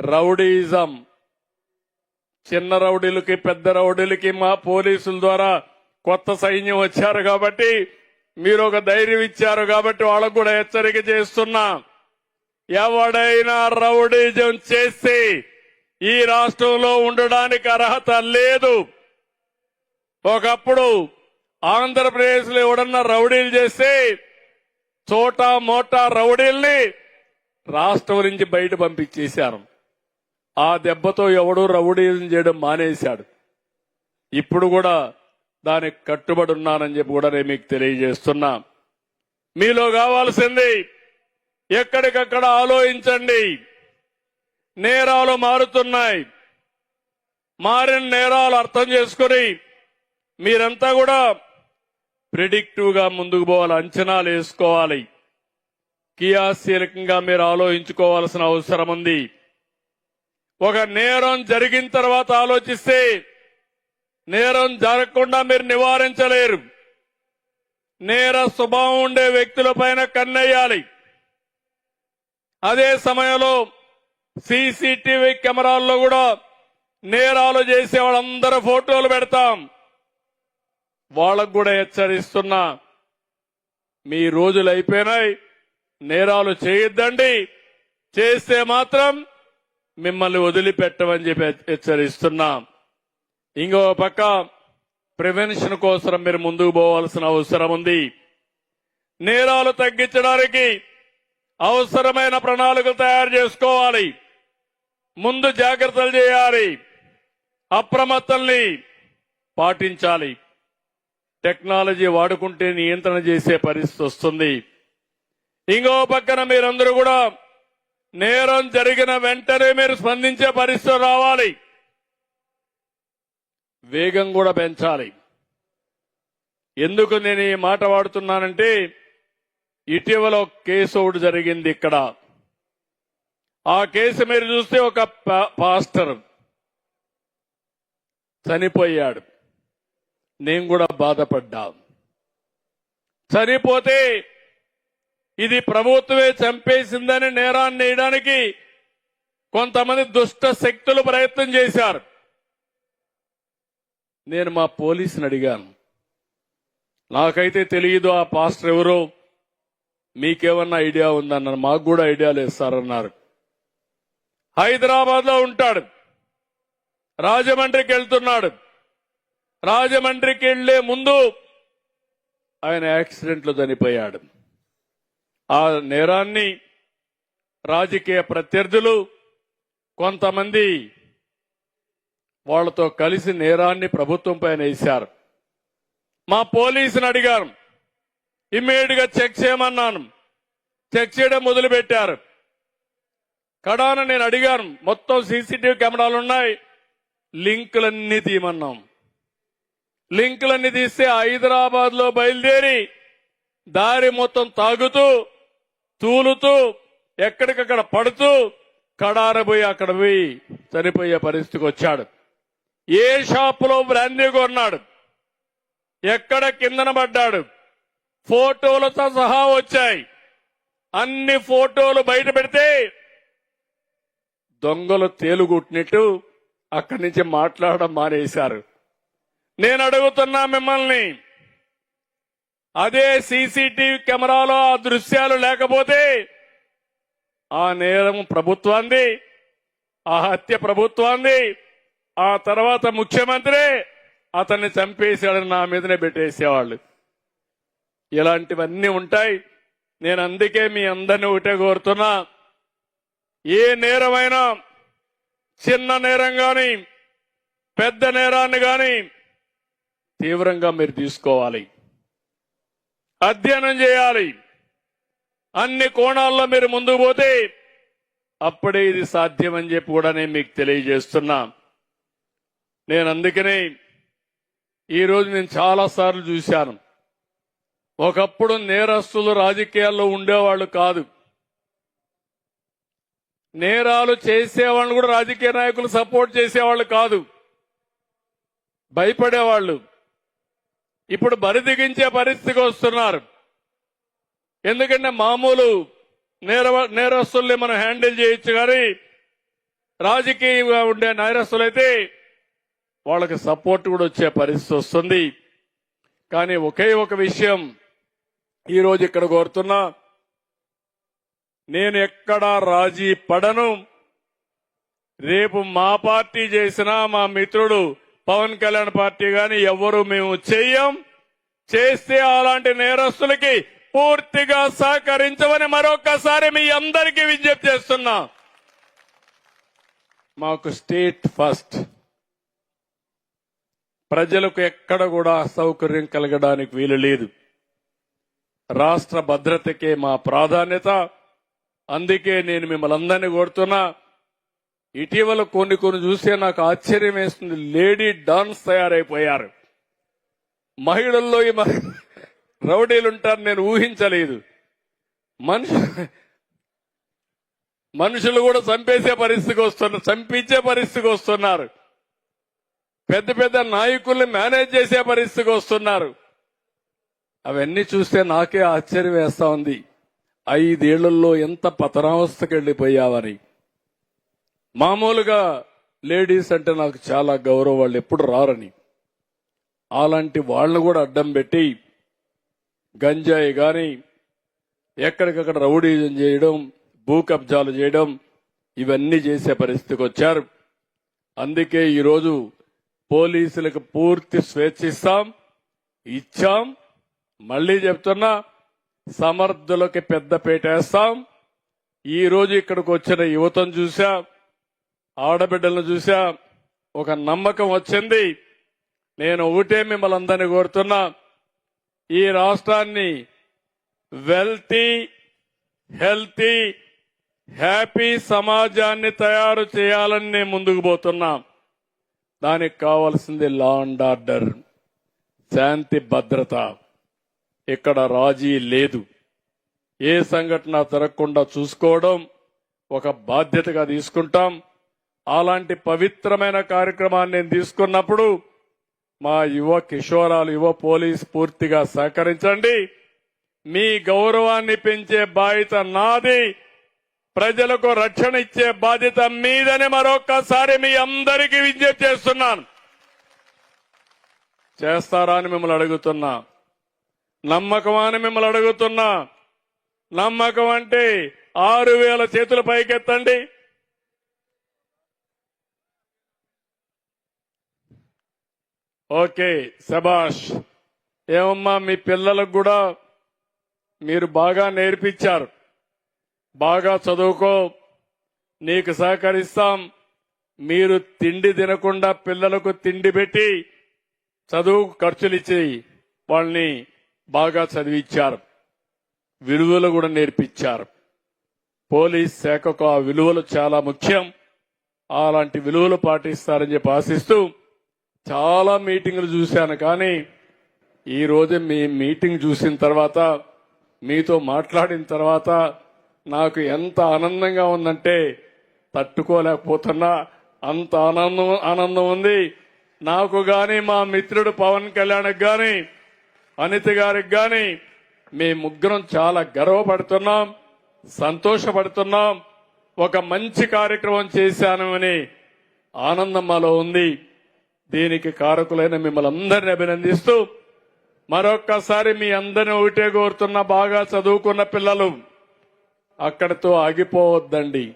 Rowdyism. చిన్న రౌడీలకి పెద్ద రౌడీలకి మా పోలీసుల ద్వారా కొత్త సైన్యం వచ్చారు కాబట్టి మీరు ఒక ధైర్యం ఇచ్చారు కాబట్టి వాళ్ళకు కూడా హెచ్చరిక చేస్తున్నా. ఎవడైనా రౌడీజం చేసి ఈ రాష్ట్రంలో ఉండడానికి అర్హత లేదు. ఒకప్పుడు ఆంధ్రప్రదేశ్లో ఎవడన్నా రౌడీలు చేస్తే చోటా మోటా రౌడీల్ని రాష్ట్రం నుంచి బయట పంపించేశారు. ఆ దెబ్బతో ఎవడూ రౌడీజం చేయడం మానేశాడు. ఇప్పుడు కూడా దానికి కట్టుబడి ఉన్నానని చెప్పి కూడా నేను మీకు తెలియజేస్తున్నా. మీలో కావాల్సింది ఎక్కడికక్కడ ఆలోచించండి. నేరాలు మారుతున్నాయి. మారిన నేరాలు అర్థం చేసుకుని మీరంతా కూడా ప్రిడిక్టివ్గా ముందుకు పోవాలి అంచనాలు వేసుకోవాలి. క్రియాశీలకంగా మీరు ఆలోచించుకోవాల్సిన అవసరం ఉంది. ఒక నేరం జరిగిన తర్వాత ఆలోచిస్తే నేరం జరగకుండా మీరు నివారించలేరు. నేర స్వభావం ఉండే వ్యక్తుల పైన కన్నెయ్యాలి. అదే సమయంలో సీసీటీవీ కెమెరాల్లో కూడా నేరాలు చేసే వాళ్ళందరూ ఫోటోలు పెడతాం. వాళ్ళకు కూడా హెచ్చరిస్తున్నా మీ రోజులు అయిపోయినాయి నేరాలు చేయొద్దండి. చేస్తే మాత్రం మిమ్మల్ని వదిలిపెట్టమని చెప్పి హెచ్చరిస్తున్నాం. ఇంకో పక్క ప్రివెన్షన్ కోసం మీరు ముందుకు పోవాల్సిన అవసరం ఉంది. నేరాలు తగ్గించడానికి అవసరమైన ప్రణాళికలు తయారు చేసుకోవాలి. ముందు జాగ్రత్తలు చేయాలి. అప్రమత్తల్ని పాటించాలి. టెక్నాలజీ వాడుకుంటే నియంత్రణ చేసే పరిస్థితి వస్తుంది. ఇంకో పక్కన మీరందరూ కూడా నేరం జరిగిన వెంటనే మీరు స్పందించే పరిస్థితి రావాలి. వేగం కూడా పెంచాలి. ఎందుకు నేను ఈ మాట వాడుతున్నానంటే ఇటీవల ఒక కేసు ఒకటి జరిగింది ఇక్కడ. ఆ కేసు మీరు చూస్తే ఒక పా- పాస్టర్ చనిపోయాడు. నేను కూడా బాధపడ్డా. చనిపోతే ఇది ప్రభుత్వమే చంపేసిందని నేరాన్ని వేయడానికి కొంతమంది దుష్ట శక్తులు ప్రయత్నం చేశారు. నేను మా పోలీసుని అడిగాను. నాకైతే తెలియదు ఆ పాస్టర్ ఎవరో. మీకేమన్నా ఐడియా ఉందన్నారు. మాకు కూడా ఐడియా లేదు సార్ అన్నారు. హైదరాబాద్లో ఉంటాడు. రాజమండ్రికి వెళ్తున్నాడు. రాజమండ్రికి వెళ్ళే ముందు ఆయన యాక్సిడెంట్లో చనిపోయాడు. ఆ నేరాన్ని రాజకీయ ప్రత్యర్థులు కొంతమంది వాళ్ళతో కలిసి నేరాన్ని ప్రభుత్వం పైన వేశారు. మా పోలీసుని అడిగాను ఇమ్మీడియట్గా చెక్ చేయమన్నాను. చెక్ చేయడం మొదలుపెట్టారు. కడాన నేను అడిగాను మొత్తం సీసీటీవీ కెమెరాలు ఉన్నాయి? లింకులన్నీ తీయమన్నాం. లింకులన్నీ తీస్తే హైదరాబాద్లో బయలుదేరి దారి మొత్తం తాగుతూ తూలుతూ ఎక్కడికక్కడ పడుతూ కడారబోయి అక్కడ పోయి చనిపోయే పరిస్థితికి వచ్చాడు. ఏ షాపులో బ్రాందీ కొన్నాడు. ఎక్కడ కిందన పడ్డాడు. ఫోటోలతో సహా వచ్చాయి. అన్ని ఫోటోలు బయట పెడితే దొంగలు తేలుగుట్టినట్టు అక్కడి నుంచి మాట్లాడడం మానేశారు. నేను అడుగుతున్నా మిమ్మల్ని అదే సీసీటీవీ కెమెరాలో ఆ దృశ్యాలు లేకపోతే ఆ నేరం ప్రభుత్వాన్ని ఆ హత్య ప్రభుత్వాన్ని ఆ తర్వాత ముఖ్యమంత్రి అతన్ని చంపేశాడని నా మీదనే పెట్టేసేవాళ్ళు. ఇలాంటివన్నీ ఉంటాయి. నేను అందుకే మీ అందరిని ఒకటే కోరుతున్నా. ఏ నేరమైనా చిన్న నేరం కానీ పెద్ద నేరాన్ని కానీ తీవ్రంగా మీరు తీసుకోవాలి. అధ్యయనం చేయాలి. అన్ని కోణాల్లో మీరు ముందుకు పోతే అప్పుడే ఇది సాధ్యమని చెప్పి కూడా నేను మీకు తెలియజేస్తున్నా. నేను అందుకనే ఈరోజు నేను చాలాసార్లు చూశాను. ఒకప్పుడు నేరస్తులు రాజకీయాల్లో ఉండేవాళ్ళు కాదు. నేరాలు చేసేవాళ్ళు కూడా రాజకీయ నాయకులు సపోర్ట్ చేసేవాళ్ళు కాదు. భయపడేవాళ్ళు. ఇప్పుడు బరిదిగించే పరిస్థితికి వస్తున్నారు. ఎందుకంటే మామూలు నేర నేరస్తుల్ని మనం హ్యాండిల్ చేయొచ్చు కానీ రాజకీయంగా ఉండే నేరస్తులైతే వాళ్ళకి సపోర్ట్ కూడా వచ్చే పరిస్థితి వస్తుంది. కానీ ఒకే ఒక విషయం ఈరోజు ఇక్కడ కోరుతున్నా. నేను ఎక్కడా రాజీ పడను. రేపు మా పార్టీ చేసినా మా మిత్రుడు పవన్ కళ్యాణ్ పార్టీ గాని ఎవరు మేము చెయ్యం. చేస్తే అలాంటి నేరస్తులకి పూర్తిగా సహకరించమని మరొకసారి మీ అందరికీ విజ్ఞప్తి చేస్తున్నా. మాకు స్టేట్ ఫస్ట్. ప్రజలకు ఎక్కడ కూడా అసౌకర్యం కలగడానికి వీలు లేదు. రాష్ట్ర భద్రతకే మా ప్రాధాన్యత. అందుకే నేను మిమ్మల్ని అందరినీ కోరుతున్నా. ఇటీవల కొన్ని కొన్ని చూస్తే నాకు ఆశ్చర్యం వేస్తుంది. లేడీ డాన్స్ తయారైపోయారు. మహిళల్లో ఈ మహి రౌడీలు నేను ఊహించలేదు. మనుషు మనుషులు కూడా చంపేసే పరిస్థితికి వస్తున్నారు చంపించే పరిస్థితికి వస్తున్నారు. పెద్ద పెద్ద నాయకుల్ని మేనేజ్ చేసే పరిస్థితికి వస్తున్నారు. అవన్నీ చూస్తే నాకే ఆశ్చర్యం వేస్తా ఉంది. ఐదేళ్ళలో ఎంత పతనావస్థకి వెళ్ళిపోయావని మామూలుగా లేడీస్ అంటే నాకు చాలా గౌరవం వాళ్ళు ఎప్పుడు రారని. అలాంటి వాళ్ళని కూడా అడ్డం పెట్టి గంజాయి కానీ ఎక్కడికక్కడ రౌడీజం చేయడం భూ కబ్జాలు చేయడం ఇవన్నీ చేసే పరిస్థితికి వచ్చారు. అందుకే ఈరోజు పోలీసులకు పూర్తి స్వేచ్ఛ ఇస్తాం ఇచ్చాం. మళ్ళీ చెప్తున్నా సమర్థులకి పెద్ద పేటేస్తాం ఈరోజు ఇక్కడికి వచ్చిన యువతను చూసా ఆడబిడ్డలను చూసా ఒక నమ్మకం వచ్చింది. నేను ఒకటే మిమ్మల్ని అందరినీ కోరుతున్నా ఈ రాష్ట్రాన్ని వెల్తీ హెల్తీ హ్యాపీ సమాజాన్ని తయారు చేయాలని నేను ముందుకు పోతున్నా. దానికి కావాల్సింది లా అండ్ ఆర్డర్ శాంతి భద్రత. ఇక్కడ రాజీ లేదు. ఏ సంఘటన జరగకుండా చూసుకోవడం ఒక బాధ్యతగా తీసుకుంటాం. అలాంటి పవిత్రమైన కార్యక్రమాన్ని నేను తీసుకున్నప్పుడు మా యువ కిషోరాలు యువ పోలీస్ పూర్తిగా సహకరించండి. మీ గౌరవాన్ని పెంచే బాధ్యత నాది. ప్రజలకు రక్షణ ఇచ్చే బాధ్యత మీదని మరొకసారి మీ అందరికీ విజ్ఞప్తి చేస్తున్నాను. చేస్తారా అని మిమ్మల్ని అడుగుతున్నా. నమ్మకమా అని మిమ్మల్ని అడుగుతున్నా. నమ్మకం అంటే ఆరు వేల చేతుల పైకెత్తండి. ఓకే శబాష్ ఏమమ్మా మీ పిల్లలకు కూడా మీరు బాగా నేర్పించారు. బాగా చదువుకో నీకు సహకరిస్తాం. మీరు తిండి తినకుండా పిల్లలకు తిండి పెట్టి చదువు ఖర్చులు ఇచ్చి వాళ్ళని బాగా చదివించారు విలువలు కూడా నేర్పించారు. పోలీస్ శాఖకు ఆ విలువలు చాలా ముఖ్యం. అలాంటి విలువలు పాటిస్తారని చెప్పి ఆశిస్తూ చాలా మీటింగ్లు చూశాను కానీ ఈరోజు మీ మీటింగ్ చూసిన తర్వాత మీతో మాట్లాడిన తర్వాత నాకు ఎంత ఆనందంగా ఉందంటే తట్టుకోలేకపోతున్నా అంత ఆనందం ఆనందం ఉంది. నాకు గాని మా మిత్రుడు పవన్ కళ్యాణ్కి గాని అనిత గారికి గాని మీ ముగ్గురం చాలా గర్వపడుతున్నాం సంతోషపడుతున్నాం. ఒక మంచి కార్యక్రమం చేశాను అని ఆనందం మాలో ఉంది. దీనికి కారకులైన మిమ్మల్ని అందరిని అభినందిస్తూ మరొక్కసారి మీ అందరిని ఒకటే కోరుతున్న బాగా చదువుకున్న పిల్లలు అక్కడితో ఆగిపోవద్దండి.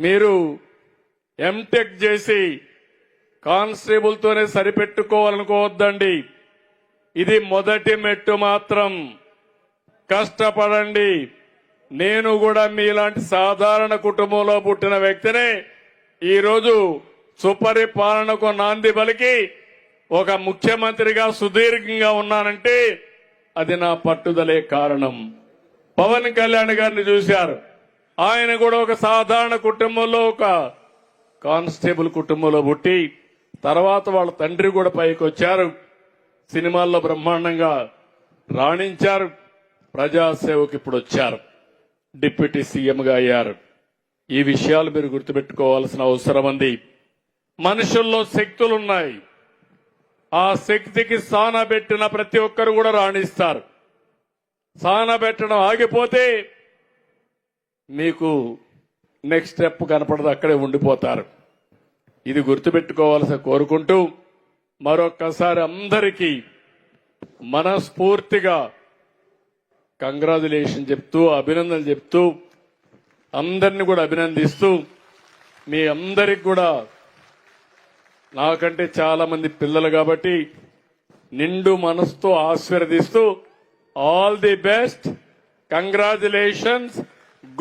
మీరు ఎంటెక్ చేసి కానిస్టేబుల్తోనే సరిపెట్టుకోవాలనుకోవద్దండి. ఇది మొదటి మెట్టు మాత్రం. కష్టపడండి. నేను కూడా మీలాంటి సాధారణ కుటుంబంలో పుట్టిన వ్యక్తినే ఈరోజు సుపరిపాలనకు నాంది పలికి ఒక ముఖ్యమంత్రిగా సుదీర్ఘంగా ఉన్నానంటే అది నా పట్టుదలే కారణం. పవన్ కళ్యాణ్ గారిని చూశారు. ఆయన కూడా ఒక సాధారణ కుటుంబంలో ఒక కానిస్టేబుల్ కుటుంబంలో పుట్టి తర్వాత వాళ్ళ తండ్రి కూడా పైకి వచ్చారు సినిమాల్లో బ్రహ్మాండంగా రాణించారు. ప్రజాసేవకు ఇప్పుడు వచ్చారు. డిప్యూటీ సీఎంగా అయ్యారు. ఈ విషయాలు మీరు గుర్తుపెట్టుకోవాల్సిన అవసరం ఉంది. మనుషుల్లో శక్తులున్నాయి. ఆ శక్తికి సానబెట్టిన ప్రతి ఒక్కరు కూడా రాణిస్తారు. సానబెట్టడం ఆగిపోతే మీకు నెక్స్ట్ స్టెప్ కనపడదు అక్కడే ఉండిపోతారు. ఇది గుర్తుపెట్టుకోవాల్సి కోరుకుంటూ మరొక్కసారి అందరికీ మనస్ఫూర్తిగా కంగ్రాచులేషన్ చెప్తూ అభినందనలు చెప్తూ అందరిని కూడా అభినందిస్తూ మీ అందరికి కూడా నాకంటే చాలా మంది పిల్లలు కాబట్టి నిండు మనసుతో ఆశీర్వదిస్తూ all the best congratulations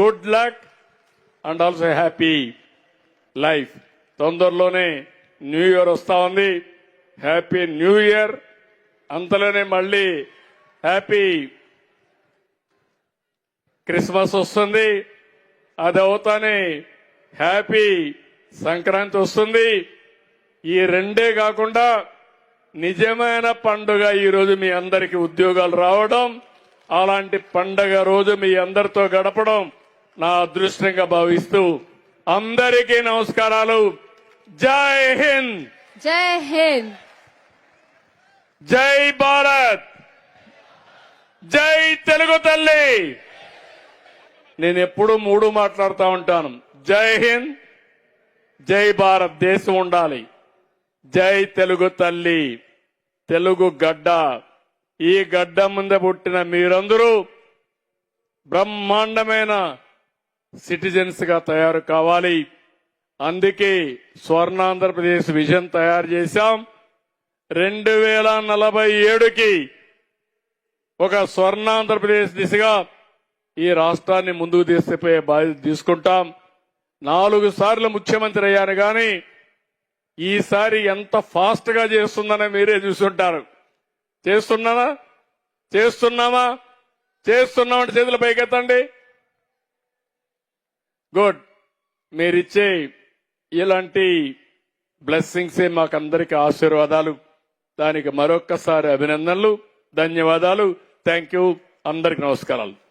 good luck and also happy life. తొందరలోనే న్యూ ఇయర్ వస్తా ఉంది. Happy new year. అంతలోనే మళ్ళీ హ్యాపీ క్రిస్మస్ వస్తుంది. అది అవుతానే హ్యాపీ సంక్రాంతి వస్తుంది. ఈ రెండే కాకుండా నిజమైన పండుగ ఈ రోజు మీ అందరికి ఉద్యోగాలు రావడం అలాంటి పండగ రోజు మీ అందరితో గడపడం నా అదృష్టంగా భావిస్తూ అందరికీ నమస్కారాలు. జై హింద్! జై హింద్! జై భారత్! జై తెలుగు తల్లి! నేను ఎప్పుడు మూడు మాట్లాడుతూ ఉంటాను. జై హింద్! జై భారత్! దేశం ఉండాలి. జై తెలుగు తల్లి తెలుగు గడ్డ. ఈ గడ్డ ముందే పుట్టిన మీరందరూ బ్రహ్మాండమైన సిటిజన్స్గా తయారు కావాలి. అందుకే స్వర్ణాంధ్రప్రదేశ్ విజన్ తయారు చేశాం. రెండు వేల నలభై ఏడుకి ఒక స్వర్ణాంధ్రప్రదేశ్ దిశగా ఈ రాష్ట్రాన్ని ముందుకు తీసుకుపోయే బాధ్యత తీసుకుంటాం. నాలుగు సార్లు ముఖ్యమంత్రి అయ్యాను కానీ ఈసారి ఎంత ఫాస్ట్గా చేస్తుందనే మీరే చూసుంటారు. చేస్తున్నానా? చేస్తున్నామా? చేస్తున్నామంటే చేతులు పైకెత్తండి. గుడ్. మీరిచ్చే ఇలాంటి బ్లెస్సింగ్సే మాకందరికి ఆశీర్వాదాలు. దానికి మరొక్కసారి అభినందనలు ధన్యవాదాలు. థ్యాంక్ యూ అందరికి నమస్కారాలు.